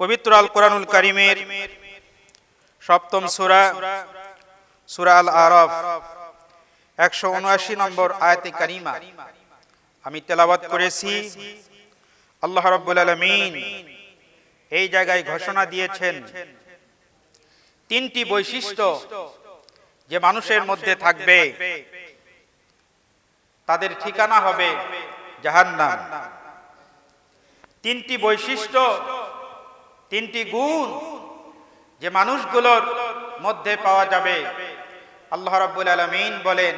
পবিত্র আল কোরআনুল কারিমের সপ্তম সুরা সুরা আল আরফ একশো উনআশি নম্বর আয়াতে কারিমা। আমি তেলাবাত করেছি। আল্লাহ রব্বুল আলমিন এই জায়গায় ঘোষণা দিয়েছেন তিনটি বৈশিষ্ট্য যে মানুষের মধ্যে থাকবে। তাদের ঠিকানা হবে জাহান্নাম। তিনটি বৈশিষ্ট্য তিনটি গুণ যে মানুষগুলোর মধ্যে পাওয়া যাবে। আল্লাহ রাব্বুল আলামিন বলেন,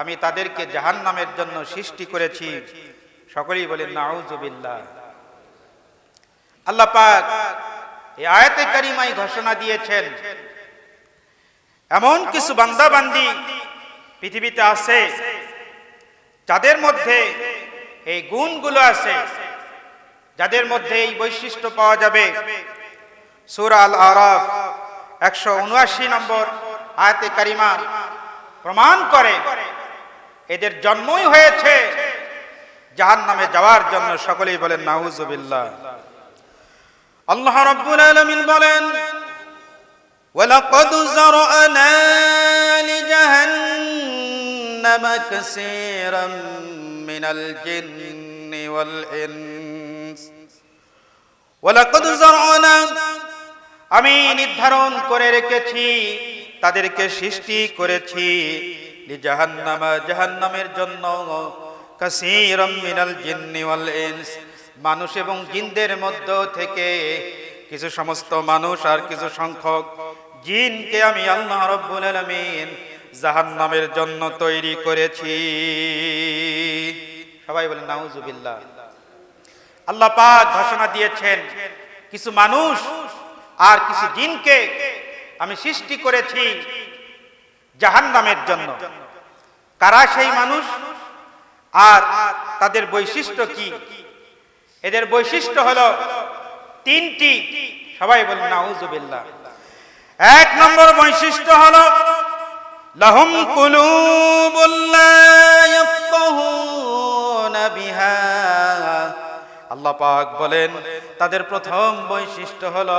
আমি তাদেরকে জাহান্নামের জন্য সৃষ্টি করেছি। সকলেই বলেন নাউজুবিল্লাহ আল্লাহ পাক এই আয়াতে কারিমাই ঘোষণা দিয়েছেন, এমন কিছু বান্দা বান্দি পৃথিবীতে আছে, যাদের মধ্যে এই গুণগুলো আছে যাদের মধ্যে এই বৈশিষ্ট্য পাওয়া যাবে সুরা আল আরাফ একশো উনআশি নম্বর আয়াতে কারিমা প্রমাণ করে এদের জন্মই হয়েছে জাহান নামে যাওয়ার জন্য সকলেই বলেন নাউজুবিল্লাহ আল্লাহ রাব্বুল আলামিন বলেন ولقد زرأنا لجهنم كثيرا من الجن والإنس ولقد زرعنا আমি নির্ধারণ করে রেখেছি, তাদেরকে সৃষ্টি করেছি জাহান্নামা জাহান্নামের জন্য মানুষ এবং জিনদের মধ্য থেকে কিছু সমস্ত মানুষ আর কিছু সংখ্যক জিনকে আমি আল্লাহ রব্বুল আলামিন জাহান্নামের জন্য তৈরি করেছি। সবাই বলেন নাউজুবিল্লাহ। আল্লাহ পাক ঘোষণা দিয়েছেন, কিছু মানুষ আর কিছু জিনকে আমি সৃষ্টি করেছি জাহান নামের জন্য। কারা সেই মানুষ? আর তাদের বৈশিষ্ট্য কি? এদের বৈশিষ্ট্য হলো তিনটি, সবাই বলেন নাউজুবিল্লাহ এক নম্বর বৈশিষ্ট্য হলো, লহম কুলুবুল্লা ইয়াফকাহুনা বিহার আল্লাহ পাক বলেন, তাদের প্রথম বৈশিষ্ট্য হল,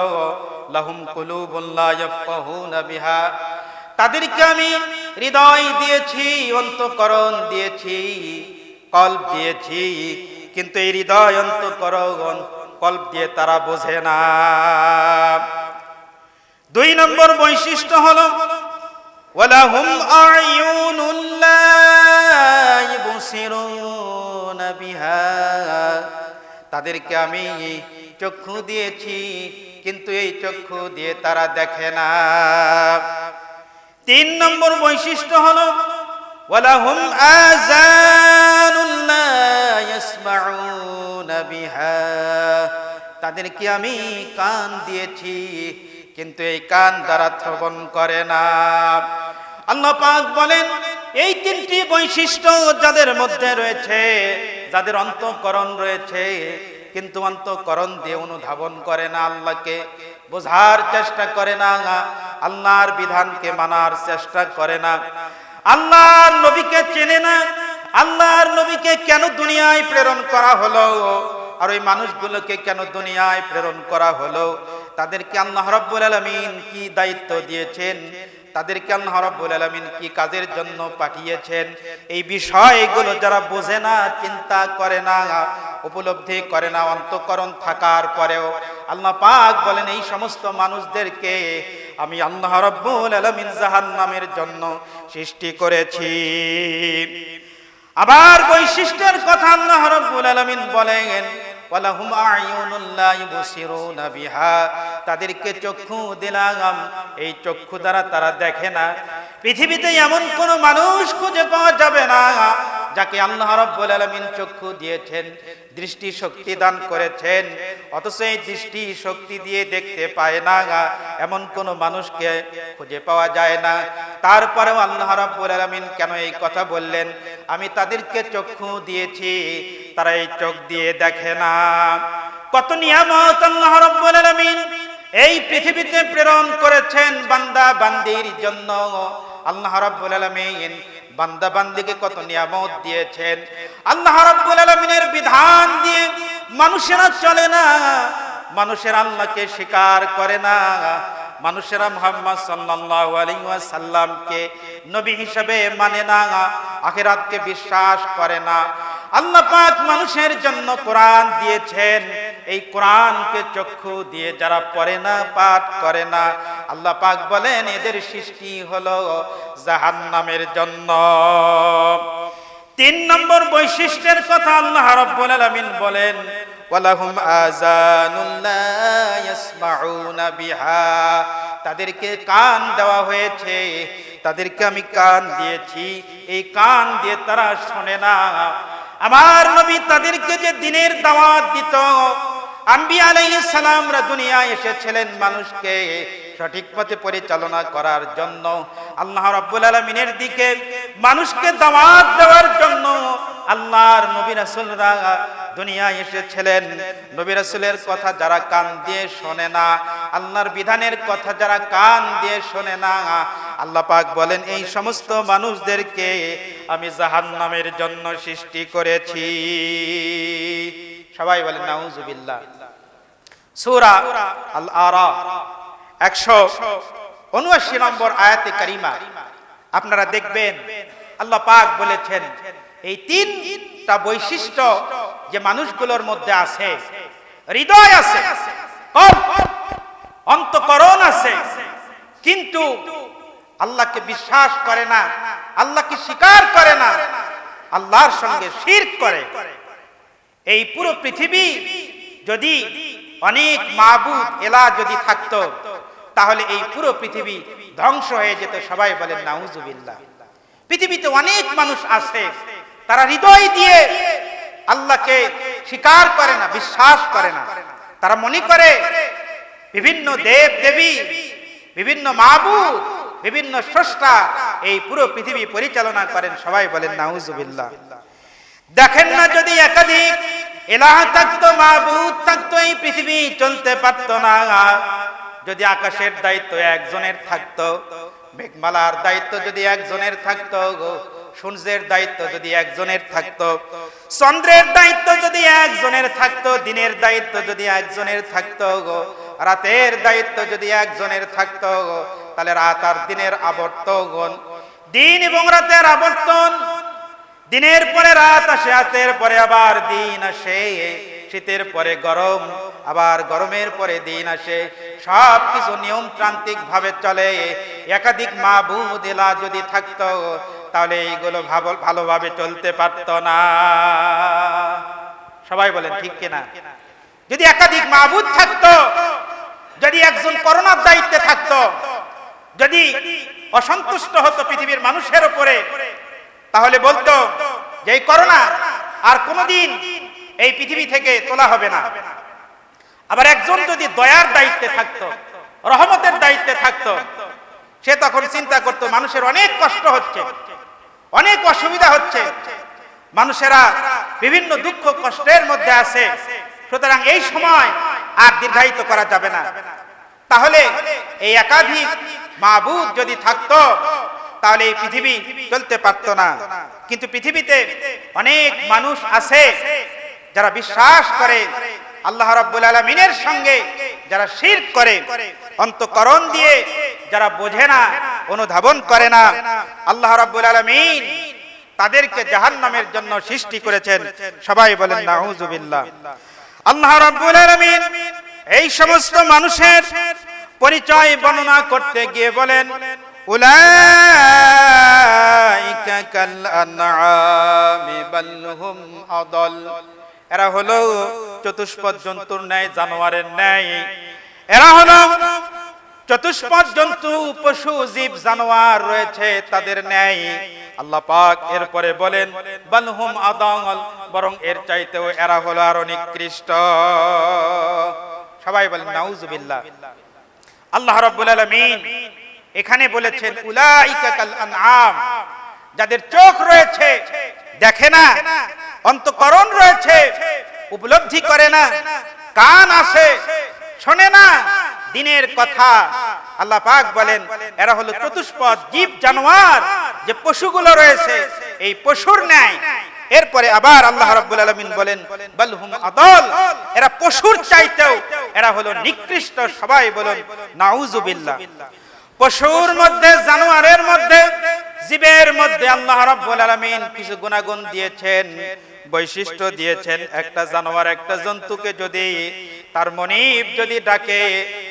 লাহুম কুলুবুল্লা ইয়াফকাহুনা বিহা। তাদেরকে আমি হৃদয় দিয়েছি, অন্তকরণ দিয়েছি, কল্প দিয়েছি, কিন্তু এই হৃদয়, অন্তকরণ, কল্প দিয়ে তারা বোঝে না। দুই নম্বর বৈশিষ্ট্য হলো, ওয়ালাহুম আয়ুনুল্লাহ বিহা। তাদেরকে আমি চক্ষু দিয়েছি, কিন্তু এই চক্ষু দিয়ে তারা দেখে না। তিন নম্বর বৈশিষ্ট্য হলো, ওয়ালাহুম আযানুল্লাহ বিহা। তাদেরকে আমি কান দিয়েছি, কিন্তু এই কান দ্বারা শ্রবণ করে না। আল্লাহ পাক বলেন এই তিনটি বৈশিষ্ট্য যাদের মধ্যে রয়েছে, যাদের অন্তঃকরণ রয়েছে, কিন্তু অন্তঃকরণ দিয়ে অনুধাবন করে না আল্লাহকে, বোঝার চেষ্টা করে না, আল্লাহর বিধানকে মানার চেষ্টা করে না। আল্লাহর নবীকে চেনে না, আল্লাহর নবীকে কেন দুনিয়ায় প্রেরণ করা হলো, আর ওই মানুষগুলোকে কেন দুনিয়ায় প্রেরণ করা হলো, তাদেরকে আল্লাহ রব্বুল আলমিন কি দায়িত্ব দিয়েছেন? তাদেরকে আল্লাহ রব্বুল আলামিন কি কাজের জন্য পাঠিয়েছেন? এই বিষয়গুলো যারা বোঝে না, চিন্তা করে না, উপলব্ধি করে না, অন্তকরণ থাকার পরেও আল্লাহ পাক বলেন, এই সমস্ত মানুষদেরকে আমি আল্লাহ রব্বুল আলমিন জাহান্নামের জন্য সৃষ্টি করেছি। আবার বৈশিষ্ট্যের কথা আল্লাহ রাব্বুল আলামিন বলেন ওয়ালাহুম আয়ুনুন লা ইবসিরুনা বিহা। তাদেরকে চক্ষু দিলাম। এই চক্ষু দ্বারা তারা দেখে না। পৃথিবীতে এমন কোন মানুষ খুঁজে পাওয়া যাবে না। যাকে আল্লাহ রাব্বুল আলামিন চক্ষু দিয়েছেন, দৃষ্টি শক্তি দান করেছেন, অথচ এই দৃষ্টি শক্তি দিয়ে দেখতে পায় না এমন কোন মানুষকে খুঁজে পাওয়া যায় না। তারপরেও আল্লাহ রাব্বুল আলামিন কেন এই কথা বললেন? আমি তাদেরকে চক্ষু দিয়েছি, তারা এই চোখ দিয়ে দেখে না। কত নিয়ামত আল্লাহ রাব্বুল আলামিন এই পৃথিবীতে প্রেরণ করেছেন বান্দা বান্দির জন্য। আল্লাহ রাব্বুল আলামিন বান্দা বান্দিকে কত নিয়ামত দিয়েছেন। আল্লাহ রাব্বুল আলামিনের বিধান দিয়ে মানুষেরা চলে না, মানুষের আল্লাহকে স্বীকার করে না। মানুষেরা মোহাম্মদ সাল্লাল্লাহু আলাইহি ওয়াসাল্লামকে নবী হিসেবে মানে না, আখিরাতকে বিশ্বাস করে না। আল্লাহ পাক মানুষের জন্য কোরআন দিয়েছেন এই কোরআনকে চক্ষু দিয়ে যারা পড়ে না, পাঠ করে না, আল্লাহ পাক বলেন এদের সৃষ্টি হলো জাহান্নামের জন্য। তিন নম্বর বৈশিষ্ট্যের কথা আল্লাহ রাব্বুল আলামিন বলেন, ওয়ালাহুম আযানুন লা ইয়াসমাউনা বিহা। তাদেরকে কান দেওয়া হয়েছে, তাদেরকে আমি কান দিয়েছি, এই কান দিয়ে তারা শোনে না। আমার নবী তাদেরকে যে দিনের দাওয়াত দিত আম্বি আলাইহিস দুনিয়ায় এসেছিলেন মানুষকে সঠিক পথে পরিচালনা করার জন্য। আল্লাহ রাব্বুল আলামিনের দিকে মানুষকে দাওয়াত দেওয়ার জন্য আল্লাহর নবী রাসূলরা দুনিয়ায় এসেছিলেন। নবী রাসূলের কথা যারা কান দিয়ে শোনে না, আল্লাহর বিধানের কথা যারা কান দিয়ে শোনে না, আল্লাহ পাক বলেন, এই সমস্ত মানুষদেরকে আমি জাহান্নামের জন্য সৃষ্টি করেছি। সবাই বলেন, নাউজুবিল্লাহ। সূরা আল আরা একশো উনআশি নম্বর আয়াতে কারিমা। আপনারা দেখবেন আল্লাহ পাক বলেছেন, এই তিনটা বৈশিষ্ট্য যে মানুষগুলোর মধ্যে আছে, হৃদয় আছে অন্তকরণ আছে, কিন্তু আল্লাহকে বিশ্বাস করে না, আল্লাহকে স্বীকার করে না, আল্লাহর সঙ্গে শিরক করে। এই পুরো পৃথিবী যদি অনেক মাবুদ এলা যদি থাকতো, তাহলে এই পুরো পৃথিবী ধ্বংস হয়ে যেত। সবাই বলেন, নাউজুবিল্লাহ। পৃথিবীতে অনেক মানুষ আছে, তারা হৃদয় দিয়ে আল্লাহকে স্বীকার করে না, বিশ্বাস করে না। তারা মনে করে, বিভিন্ন দেব দেবী বিভিন্ন মাবুদ, বিভিন্ন স্রষ্টা এই পুরো পৃথিবী পরিচালনা করেন। সবাই বলেন, নাউজুবিল্লাহ। দেখেন না যদি একাধিক এলাহা থাকতো মাহবুদ থাকতো, এই পৃথিবী চলতে পারতো না। যদি আকাশের দায়িত্ব একজনের থাকতো, মেঘমালার দায়িত্ব যদি একজনের থাকতো সূর্যের দায়িত্ব যদি একজনের থাকতো, চন্দ্রের দায়িত্ব যদি একজনের থাকতো, দিনের দায়িত্ব যদি একজনের থাকতো গো, রাতের দায়িত্ব যদি একজনের থাকতো গো, তাহলে রাত আর দিনের আবর্তন। দিন এবং রাতের আবর্তন দিনের পরে রাত আসে, রাতের পরে আবার দিন আসে। শীতের পরে গরম, আবার গরমের পরে দিন আসে। সব কিছু নিয়মতান্ত্রিক ভাবে চলে। একাধিক মা এলা যদি থাকতো, তাহলে এইগুলো ভালোভাবে চলতে পারত না। সবাই বলেন, ঠিক কিনা? যদি একাধিক মাহবুদ থাকতো, যদি একজন করোনার দায়িত্বে থাকতো, যদি অসন্তুষ্ট হতো পৃথিবীর মানুষের উপরে তাহলে বলতো যে এই করোনা আর কোনোদিন এই পৃথিবী থেকে তোলা হবে না। আবার একজন যদি দয়ার দায়িত্বে থাকতো, রহমতের দায়িত্বে থাকতো, সে তখন চিন্তা করত, মানুষের অনেক কষ্ট হচ্ছে, অনেক অসুবিধা হচ্ছে। মানুষেরা বিভিন্ন দুঃখ কষ্টের মধ্যে আছে। সুতরাং এই সময় আর দীর্ঘায়িত করা যাবে না। তাহলে এই একাধিক মাবুদ যদি থাকতো তাহলে এই পৃথিবী চলতে পারতো না। কিন্তু পৃথিবীতে অনেক মানুষ আছে যারা বিশ্বাস করে, আল্লাহ রাব্বুল আলামিনের সঙ্গে যারা শিরক করে, অন্তকরণ দিয়ে যারা বোঝে না, অনুধাবন করে না, আল্লাহ রাব্বুল আলামিন তাদেরকে জাহান্নামের জন্য সৃষ্টি করেছেন। সবাই বলেন নাউজুবিল্লাহ আল্লাহ রাব্বুল আলামিন এই সমস্ত মানুষের পরিচয় বর্ণনা করতে গিয়ে বলেন এরা হলো চতুষ্পদ জন্তুর ন্যায়, জানোয়ারের ন্যায়। এরা হলো চতুষ্পদ জন্তু, পশু, জীব, জানোয়ার রয়েছে তাদের ন্যায়। আল্লাহ পাক এরপরে বলেন বালহুম আদাল, বরং এর চাইতেও এরা হলো আরও নিকৃষ্ট। সবাই বলেন, নাউজুবিল্লাহ। আল্লাহ রাব্বুল আলামিন এখানে বলেছেন আনআম। যাদের চোখ রয়েছে দেখে না অন্তকরণ রয়েছে উপলব্ধি করে না কান আসে শোনে না দিনের কথা। আল্লাহ পাক বলেন এরা হলো চতুষ্পদ জীব জানোয়ার যে পশুগুলো রয়েছে এই পশুর ন্যায়। এরপরে আবার আল্লাহ রাব্বুল আলামিন বলেন বালহুম আদল। এরা পশুর চাইতেও এরা হলো নিকৃষ্ট সবাই বলুন নাউজুবিল্লাহ। পশুর মধ্যে, জানোয়ারের মধ্যে, জীবের মধ্যে আল্লাহ রাব্বুল আলামিন কিছু গুণাগুণ দিয়েছেন, বৈশিষ্ট্য দিয়েছেন। একটা জানোয়ার, একটা জন্তুকে যদি তার মনিব যদি ডাকে,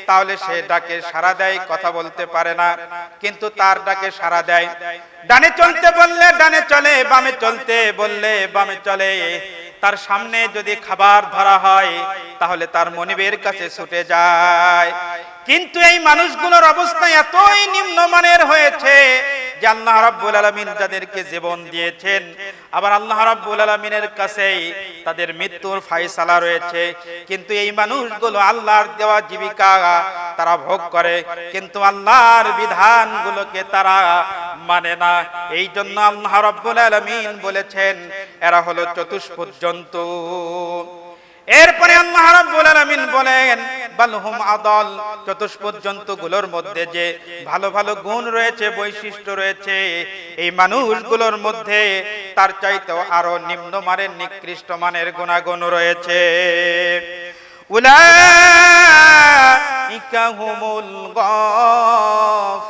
তাহলে সে ডাকে সাড়া দেয়, কথা বলতে পারে না, কিন্তু তার ডাকে সাড়া দেয়। ডানে চলতে বললে, ডানে চলে, বামে চলতে বললে, বামে চলে। তার সামনে যদি খাবার ধরা হয়, তাহলে তার মনিবের কাছে ছুটে যায়। কিন্তু এই মানুষগুলোর অবস্থা এতই নিম্নমানের হয়েছে যে আল্লাহ রাব্বুল আলামিন জীবন দিয়েছেন, আবার আল্লাহ রাব্বুল আলামিনের কাছেই তাদের মৃত্যুর ফায়সালা রয়েছে। কিন্তু এই মানুষগুলো আল্লাহর দেওয়া জীবিকা তারা ভোগ করে, কিন্তু আল্লাহর বিধানগুলোকে তারা মানে না। এই জন্য আল্লাহ বলেছেন, এরা হলো চতুষ্পদ জন্তু। এরপরে আল্লাহ বলেন চতুষ্পদ জন্তুগুলোর মধ্যে যে ভালো ভালো গুণ রয়েছে, বৈশিষ্ট্য রয়েছে, এই মানুষগুলোর মধ্যে তার চাইতেও আরও নিম্নমানের নিকৃষ্ট মানের গুণাগুণ রয়েছে। উলাইকা হুমুল গাফিলুন।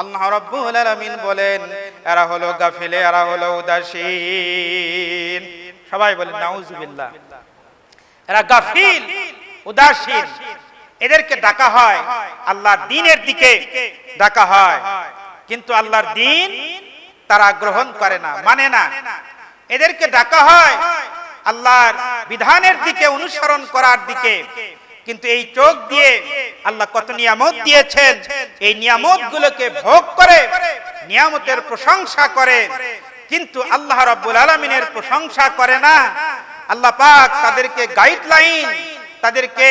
আল্লাহ রাব্বুল আলামিন বলেন, এরা হলো গাফিলে, এরা হলো উদাসীন। সবাই বলেন, নাউজুবিল্লাহ। এরা গাফিল, উদাসীন। এদেরকে ডাকা হয়, আল্লাহর দিনের দিকে ডাকা হয়। কিন্তু আল্লাহর দিন তারা গ্রহণ করে না মানে না। এদেরকে ডাকা হয়, আল্লাহর বিধানের দিকে অনুসরণ করার দিকে। কিন্তু এই চোখ দিয়ে আল্লাহ কত নিয়ামত দিয়েছেন? এই নিয়ামত গুলোকে ভোগ করে, নিয়ামতের প্রশংসা করে। কিন্তু আল্লাহ রাব্বুল আলমিনের প্রশংসা করে না। আল্লাহ পাক তাদেরকে গাইডলাইন তাদেরকে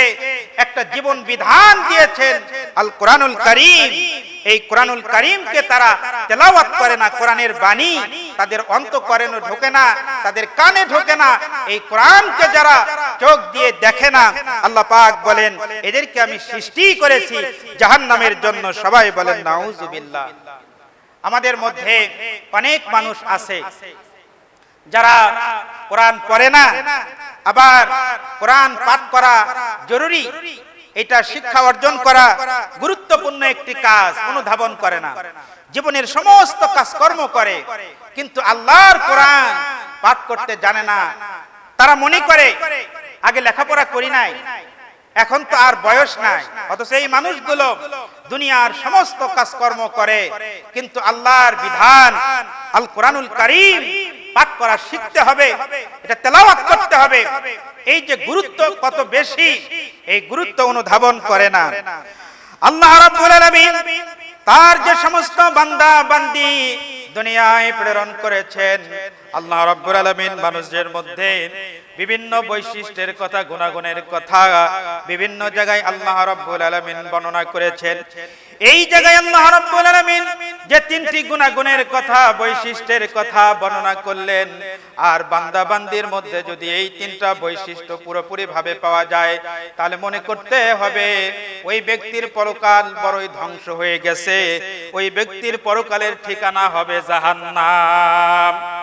একটা জীবন বিধান দিয়েছেন আল কোরআনুল করিম। এই কোরআনুল করিমকে তারা তেলাওয়াত করে না, কোরআনের বাণী তাদের অন্তঃকরণে ঢোকে না, তাদের কানে ঢোকে না, এই কোরআনকে যারা চোখ দিয়ে দেখে না, আল্লাহ পাক বলেন, এদেরকে আমি সৃষ্টি করেছি জাহান্নামের জন্য। সবাই বলেন নাউজুবিল্লাহ আমাদের মধ্যে অনেক মানুষ আছে যারা কোরআন পড়ে না, আবার কোরআন পাঠ করা জরুরি। এটা শিক্ষা অর্জন করা গুরুত্বপূর্ণ একটি কাজ অনুধাবন করে না। জীবনের সমস্ত কাজকর্ম করে কিন্তু আল্লাহর কোরআন পাঠ করতে জানে না। তারা মনে করে আগে লেখাপড়া করি নাই। এখন তো আর বয়স নাই। অথচ এই মানুষগুলো দুনিয়ার সমস্ত কাজকর্ম করে কিন্তু আল্লাহর বিধান আল কোরআনুল করিম পাঠ করা শিখতে হবে, এটা তেলাওয়াত করতে হবে। এই যে গুরুত্ব কত বেশি, এই গুরুত্ব অনুধাবন করে না। আল্লাহ রাব্বুল আলামিন তার যে সমস্ত বান্দা বান্দি দুনিয়ায় প্রেরণ করেছেন আল্লাহ রাব্বুল আলামিন মানুষের মধ্যে বিভিন্ন বৈশিষ্ট্যের কথা, গুণাগুণের কথা বিভিন্ন জায়গায় আল্লাহ রাব্বুল আলামিন বর্ণনা করেছেন। এই জায়গায় আল্লাহ রাব্বুল আলামিন যে তিনটি গুণাগুণের কথা, বৈশিষ্ট্যের কথা বর্ণনা করলেন, আর বান্দা বান্দির মধ্যে যদি এই তিনটা বৈশিষ্ট্য পুরোপুরি ভাবে পাওয়া যায়, তাহলে মনে করতে হবে ওই ব্যক্তির পরকাল বড়ই ধ্বংস হয়ে গেছে, ওই ব্যক্তির পরকালের ঠিকানা হবে জাহান্নাম।